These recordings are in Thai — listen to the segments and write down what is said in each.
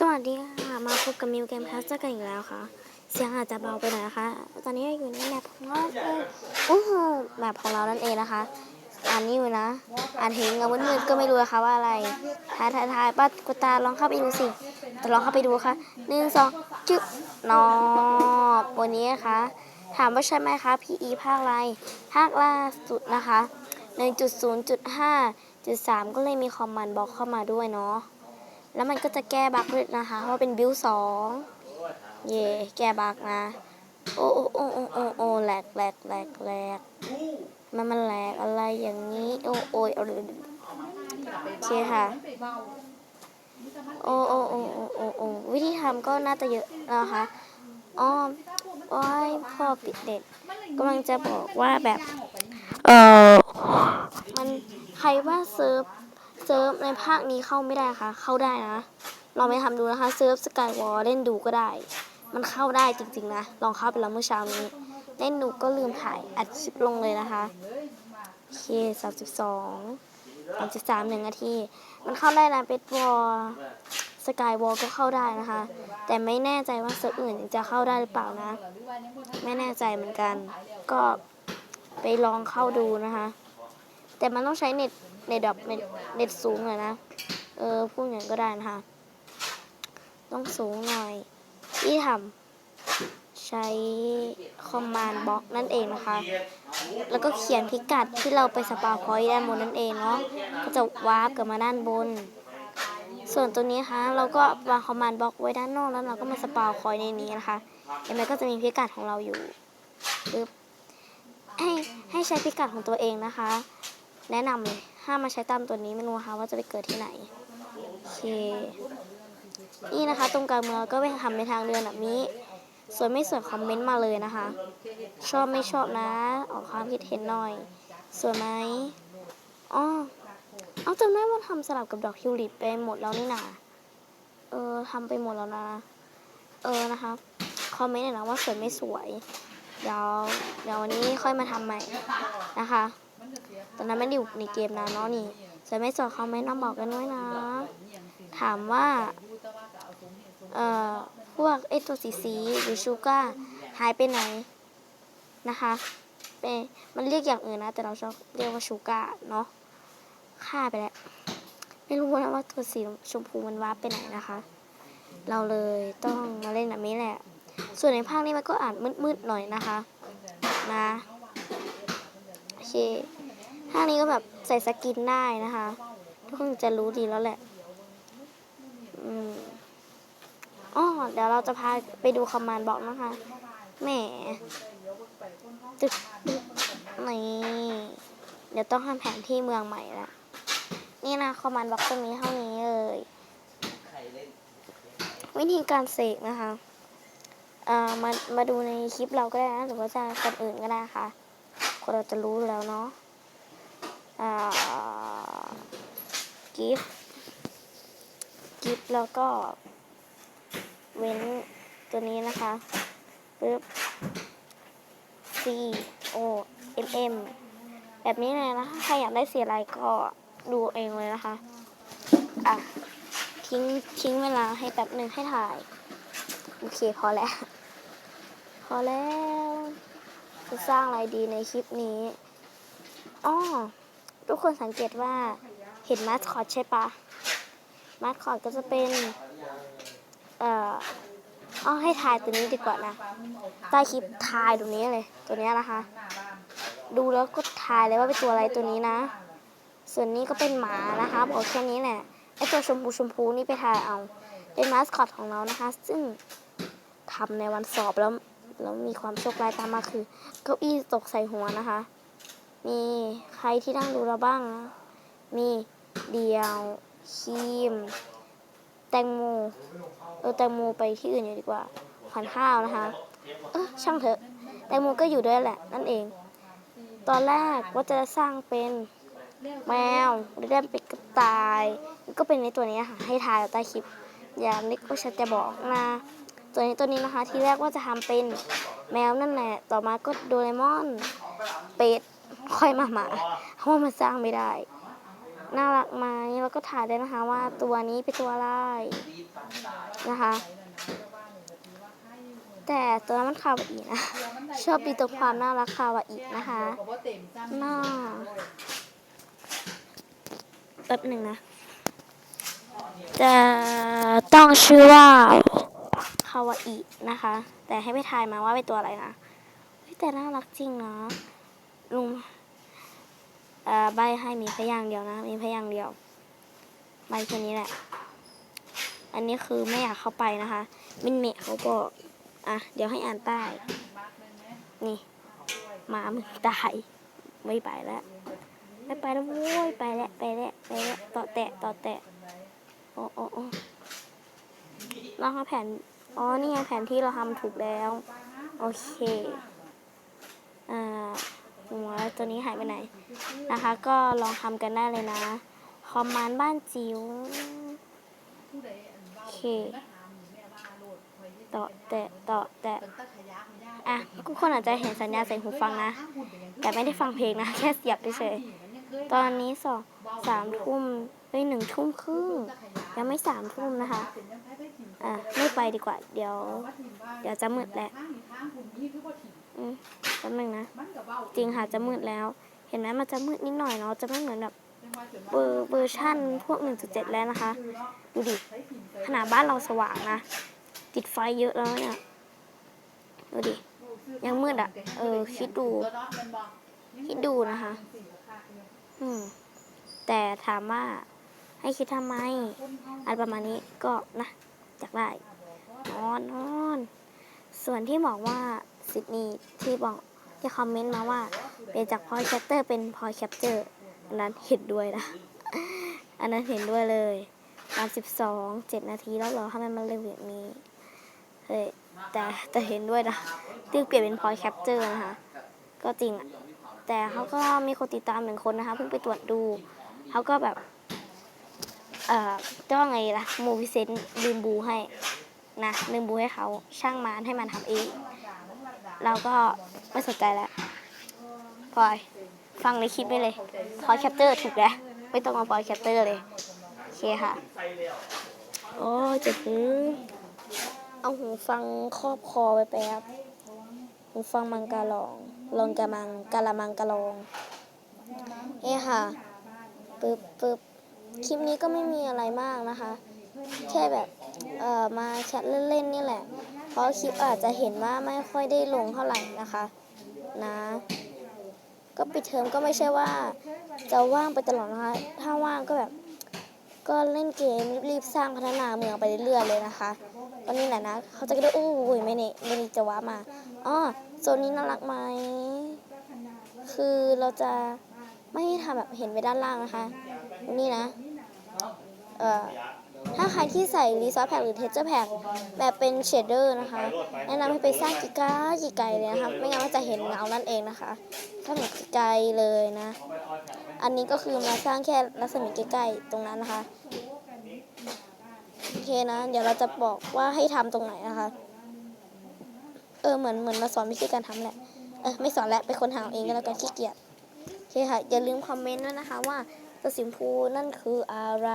สวัสดีค่ะ มาพบกับมิวเกมแพสกันอีกแล้วค่ะ เสียงอาจจะเบาไปหน่อยนะคะ ตอนนี้อยู่ในแมปของเราเองโอ้โหแมปของเรานั่นเองนะคะอ่านนี่อยู่นะอ่านเห็นเงามืดๆก็ไม่รู้นะคะว่าอะไรทายทายทายป้ากุตาลองเข้าไปดูสิแต่ลองเข้าไปดูค่ะหนึ่งสองจึ๊บนอบวันนี้นะคะ ถามว่าใช่ไหมคะ PE ภาคอะไรภาคล่าสุดนะคะ1.0.5.3ก็เลยมีคอมมานด์บอกเข้ามาด้วยเนาะ แล้วมันก็จะแก้บั๊กด้วยนะคะเพราะว่าเป็นบิวสองเย่แก้บั๊กนะ โอ้โอ้โอ้โอ้โอ้โอ้แหลกแหลกแหลกแหลกมันมันแหลกอะไรอย่างนี้ โอ้โอ้ยเอาเลยโอเคค่ะโอ้โอ้โอ้โอ้โอ้โอ้วิธีทำก็น่าจะเยอะนะคะอ๋อโอ้ยพ่อปิดเด็ดกำลังจะบอกว่าแบบ เออมันใครว่าเซิร์ฟ เซิร์ฟในภาคนี้เข้าไม่ได้ค่ะ เข้าได้นะลองไปทำดูนะคะเซิร์ฟสกายวอลเล่นดูก็ได้ มันเข้าได้จริง ๆ นะ ลองเข้าไปแล้วเมื่อเช้านี้ เล่นดูก็ลืมถ่ายอัดคลิปลงเลยนะคะโอเคสามสิบสองสามสิบสามหนึ่งนาทีมันเข้าได้นะเป็ดวอลสกายวอลก็เข้าได้นะคะ แต่ไม่แน่ใจว่าเซิร์ฟอื่นจะเข้าได้หรือเปล่านะ ไม่แน่ใจเหมือนกัน ก็ไปลองเข้าดูนะคะ แต่มันต้องใช้เน็ต เน็ตแบบเน็ตเน็ตสูงหน่อยนะ เออพูดอย่างนั้นก็ได้นะคะ ต้องสูงหน่อยที่ทำใช้คอมมานด์บล็อกนั่นเองนะคะ แล้วก็เขียนพิกัดที่เราไปสปาพอยต์ด้านบนนั่นเองเนาะก็จะวาร์ปกลับมาด้านบน ส่วนตัวนี้คะเราก็วางคอมมานด์บล็อกไว้ด้านนอกแล้วเราก็มาสปาพอยต์ในนี้นะคะเห็นไหมก็จะมีพิกัดของเราอยู่ปึ๊บให้ให้ใช้พิกัดของตัวเองนะคะ แนะนำเลย ห้ามมาใช้ตามตัวนี้ไม่รู้นะคะว่าจะไปเกิดที่ไหนโอเคนี่นะคะ ตรงกลางเมืองก็ไปทำในทางเดินแบบนี้ส่วนไม่สวนคอมเมนต์มาเลยนะคะ ชอบไม่ชอบนะ ออกความคิดเห็นหน่อย สวยไหมอ๋อเอาจำได้ว่าทำสลับกับดอกทิวลิปไปหมดแล้วนี่นาเออทำไปหมดแล้วนะ เออนะคะคอมเมนต์หน่อยนะว่าสวยไม่สวย เดี๋ยวเดี๋ยววันนี้ค่อยมาทำใหม่นะคะ ตอนนั้นไม่ได้อยู่ในเกมนะเนาะนี่จะไม่สอนคอมเมนต์มาบอกกันด้วยนะ ถามว่าเอ่อพวกไอตัวสีสีหรือชูก้าหายไปไหนนะคะเป็นมันเรียกอย่างอื่นนะ แต่เราชอบเรียกว่าชูก้าเนาะฆ่าไปแล้ว ไม่รู้นะว่าตัวสีชมพูมันวาร์ปไปไหนนะคะ เราเลยต้องมาเล่นแบบนี้แหละ ส่วนในภาคนี้มันก็อาจมืดๆหน่อยนะคะ นะโอเค ภาคนี้ก็แบบใส่สกินได้นะคะ ทุกคนจะรู้ดีแล้วแหละอืมอ๋อเดี๋ยวเราจะพาไปดูคอมมานด์บอกนะคะ แหมตึกนี่เดี๋ยวต้องทำแผนที่เมืองใหม่ละนี่นะคอมมานด์บอกจะมีเท่านี้เลยวิธีการเสกนะคะเอ่อมามาดูในคลิปเราก็ได้นะหรือว่าจะคนอื่นก็ได้ค่ะคนเราจะรู้แล้วเนาะ กิฟกิฟแล้วก็ เว้นตัวนี้นะคะปึ๊บ C O M M แบบนี้เลยนะคะ ใครอยากได้สีอะไรก็ดูเองเลยนะคะ อะ ทิ้งทิ้งเวลาให้แป๊บหนึ่งให้ถ่าย โอเคพอแล้ว พอแล้ว จะสร้างอะไรดีในคลิปนี้ อ้อ ทุกคนสังเกตว่าเห็นมาสคอตใช่ปะมาสคอตก็จะเป็น เอ่อเอาให้ทายตัวนี้ดีกว่านะ ใต้คลิปทายตรงนี้เลย ตัวนี้นะคะ ดูแล้วก็ทายเลยว่าเป็นตัวอะไรตัวนี้นะ ส่วนนี้ก็เป็นหมานะคะบอกแค่นี้แหละไอตัวชมพูชมพูนี่ไปทายเอา เป็นมาสคอตของเรานะคะ ซึ่งทำในวันสอบแล้วแล้วมีความโชคร้ายตามมาคือ เก้าอี้ตกใส่หัวนะคะ มีใครที่นั่งดูเราบ้างนะ มีเดียวคีม แตงโม เออแตงโมไปที่อื่นอยู่ดีกว่าขวัญข้าวนะคะ เออช่างเถอะ แตงโมก็อยู่ด้วยแหละ นั่นเอง ตอนแรกว่าจะสร้างเป็นแมวหรือได้เป็นกระต่าย ก็เป็นในตัวนี้ค่ะ ให้ทายเอาใต้คลิป อย่างนี้ก็ฉันจะบอกนะตัวนี้ตัวนี้นะคะ ที่แรกว่าจะทำเป็นแมวนั่นแหละ ต่อมาก็โดเรมอน เป็ด ค่อยมาหมาเพราะว่ามันสร้างไม่ได้ น่ารักไหมแล้วก็ถ่ายได้นะคะว่าตัวนี้เป็นตัวอะไรนะคะ แต่ตัวนั้นมันคาวาอีนะ ชอบดีตัวความน่ารักคาวาอีนะคะน่าแป๊บหนึ่งนะจะต้องชื่อว่าคาวาอินะคะ แต่ให้ไม่ทายมาว่าเป็นตัวอะไรนะแต่น่ารักจริงนะลุง ใบให้มีพยางค์เดียวนะ มีพยางค์เดียวใบตัวนี้แหละ อันนี้คือไม่อยากเข้าไปนะคะ มินเมะเขาบอกอะเดี๋ยวให้อ่านใต้ นี่หมามึงตาย ไม่ไปแล้ว ไม่ไปแล้วโว้ยไปแล้วไปแล้วไปแล้วต่อแตะต่อแตะโอ้โอ้โอ้ลองเอาแผน อ๋อ นี่ไงแผนที่เราทำถูกแล้ว โอเค ตัวนี้หายไปไหนนะคะ ก็ลองทำกันได้เลยนะ คอมมานด์บ้านจิ๋วโอเคต่อแตะต่อแตะอะทุกคนอาจจะเห็นสัญญาณใส่หูฟังนะ แต่ไม่ได้ฟังเพลงนะ แค่เสียบเฉยตอนนี้สองสามทุ่มเฮ้ยหนึ่งทุ่มครึ่งยังไม่สามทุ่มนะคะ อะ ไม่ไปดีกว่า เดี๋ยว เดี๋ยวจะมืดแหล้ว อืมแป๊บนึงนะ จริงค่ะจะมืดแล้ว เห็นไหมมันจะมืดนิดหน่อยเนาะ จะไม่เหมือนแบบเบอร์เวอร์ชั่นพวก 1.7 แล้วนะคะ ดูดิ ขนาดบ้านเราสว่างนะ ติดไฟเยอะแล้วเนี่ย ดูดิ ยังมืดอะ เออ คิดดู คิดดูนะคะ อืม แต่ถามว่าให้คิดทำไมอะไรประมาณนี้ก็นะ อยากได้ นอนนอน ส่วนที่บอกว่า ซิดนีย์ที่บอกที่คอมเมนต์มาว่าเป็นจากพอยแคปเตอร์เป็นพอยแคปเจอร์อันนั้นเห็นด้วยนะ อันนั้นเห็นด้วยเลยตอนสิบสองเจ็ดนาทีแล้วเหรอทำไมมันเร็วแบบนี้เฮ้ยแต่แต่เห็นด้วยนะที่เปลี่ยนเป็นพอยแคปเจอร์นะคะก็จริงอะแต่เขาก็มีคนติดตามหนึ่งคนนะคะเพิ่งไปตรวจดูเขาก็แบบ เอ่อจะว่าไงล่ะโมวิเซนลืมบูให้นะลืมบูให้เขาช่างมันให้มันทำเอง เราก็ไม่สนใจแล้วปล่อยฟังในคลิปได้เลยพอยแคปเตอร์ถูกแล้วไม่ต้องมาพอยแคปเตอร์เลยโอเคค่ะ โอ้เจะพื้นเอาหูฟังครอบคอไปแป๊บหูฟังมังกาลอง ลองกะมังกะละมังกะลองเอ้ค่ะปึ๊บปึ๊บคลิปนี้ก็ไม่มีอะไรมากนะคะ แค่แบบ เอ่อ มาแชทเล่นๆนี่แหละ ราะคลิปอาจจะเห็นว่าไม่ค่อยได้ลงเท่าไหร่นะคะนะ ก็ปิดเทอมก็ไม่ใช่ว่า จะว่างไปตลอดนะคะ ถ้าว่างก็แบบ ก็เล่นเกมรีบๆสร้างพัฒนาเมืองไปเรื่อยๆเลยนะคะตอนนี้แหละนะเขาจะก็ได้อู้ยไม่เนี่ยไม่นี่จะว้ามาอ๋อโซนนี้น่ารักไหมคือเราจะไม่ให้ทำแบบเห็นไปด้านล่างนะคะ นี่นะ เอ่อ ถ้าใครที่ใส่รีซอสแพ็กหรือเท x เจอร์แพ็กแบบเป็นเชดเดอร์นะคะ แนะนำให้ไปสร้างกิกากิไกเลยนะคะ ไม่งั้นมันจะเห็นเงานั่นเองนะคะถ้าเห็นไกเลยนะ อันนี้ก็คือมาสร้างแค่รัศมีใกล้ๆตรงนั้นนะคะโอเคนะ เดี๋ยวเราจะบอกว่าให้ทำตรงไหนนะคะ เออเหมือนเหมือนมาสอนวิธีการทำแหละ เออไม่สอนแล้วไปคนหาเอาเองก็แล้วกันขี้เกียจโอเคค่ะอย่าลืมคอมเมนต์ด้วยนะคะว่า ตัวสีชมพูนั่นคืออะไร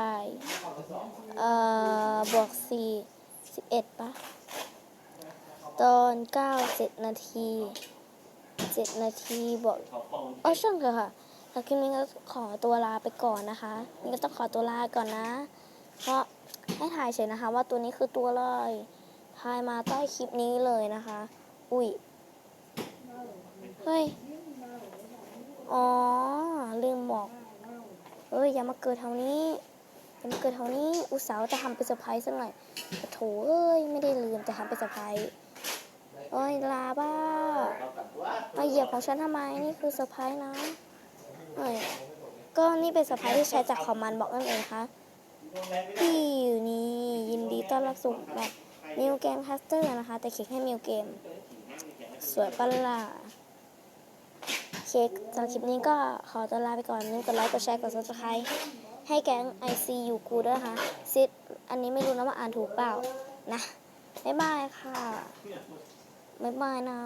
เอ่อบวกสี่สิบเอ็ดปะตอนเก้าเจ็ดนาทีเจ็ดนาทีบวกเออช่างเถอะค่ะแล้วคลิปนี้ก็ขอตัวลาไปก่อนนะคะนี่ก็ต้องขอตัวลาก่อนนะ เพราะให้ถ่ายเฉยนะคะ ว่าตัวนี้คือตัวอะไรถ่ายมาใต้คลิปนี้เลยนะคะ อุ้ยเฮ้ย อ๋อ ลืมบอก เอ้ยอย่ามาเกิดแถวนี้อย่ามาเกิดแถวนี้ อุตส่าห์จะทำเป็นเซอร์ไพรส์สักหน่อยโถเอ้ยไม่ได้ลืมจะทำเป็นเซอร์ไพรส์โอ้ยลาบ้ามาเหยียบของฉันทำไมนี่คือเซอร์ไพรส์นะเอ้ยก็นี่เป็นเซอร์ไพรส์ที่ใช้จากคอมมานด์บอกนั่นเองนะคะพี่อยู่นี่ยินดีต้อนรับสู่แบบมิวเกมคัสเตอร์นะคะ แต่เขียนแค่มิวเกม สวยปะล่ะ เคสำหรับคลิปนี้ก็ขอตัวลาไปก่อนนึงกดไลค์ กดแชร์ กด subscribe ให้แก๊ง ICU กูด้วยนะคะซิดอันนี้ไม่รู้นะว่าอ่านถูกเปล่า นะ บ๊ายบายค่ะ บ๊ายบายนะ